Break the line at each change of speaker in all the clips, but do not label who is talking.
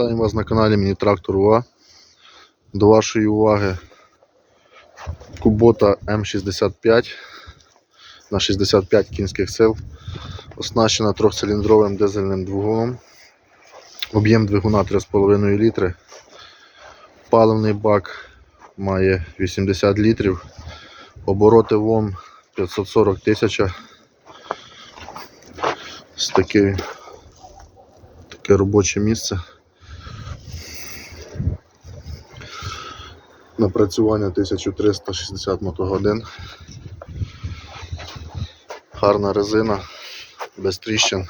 Вітаємо вас на каналі Міні-Трактор УА. До вашої уваги Кубота М65 на 65 кінських сил, оснащена трьохциліндровим дизельним двигуном. Об'єм двигуна 3,5 літри. Паливний бак має 80 літрів. Обороти ВОМ 540 тисяч. Ось таке, таке робоче місце. Напрацювання 1360 мотогодин. Гарна резина, без тріщин.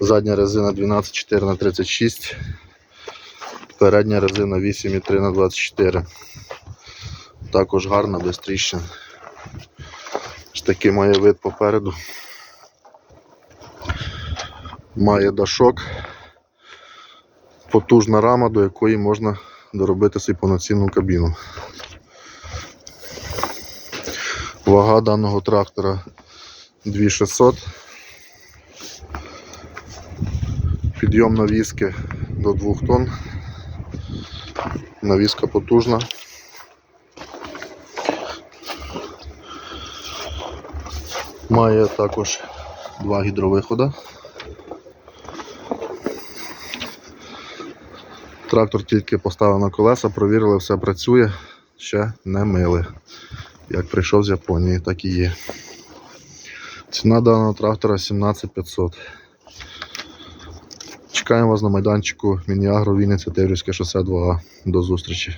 Задня резина 124 на 36 передня резина 8,3 на 24 Також гарна, без тріщин. Ось такий має вид попереду. Має дашок, потужна рама, до якої можна доробити собі повноцінну кабіну. Вага даного трактора 2600. Підйом навіски до 2 тонн. Навіска потужна. Має також два гідровиходи. Трактор тільки поставив на колеса, провірили, все працює, ще не мили. Як прийшов з Японії, так і є. Ціна даного трактора 17500. Чекаємо вас на майданчику Мініагро Вінниця Теврівське шосе 2А. До зустрічі.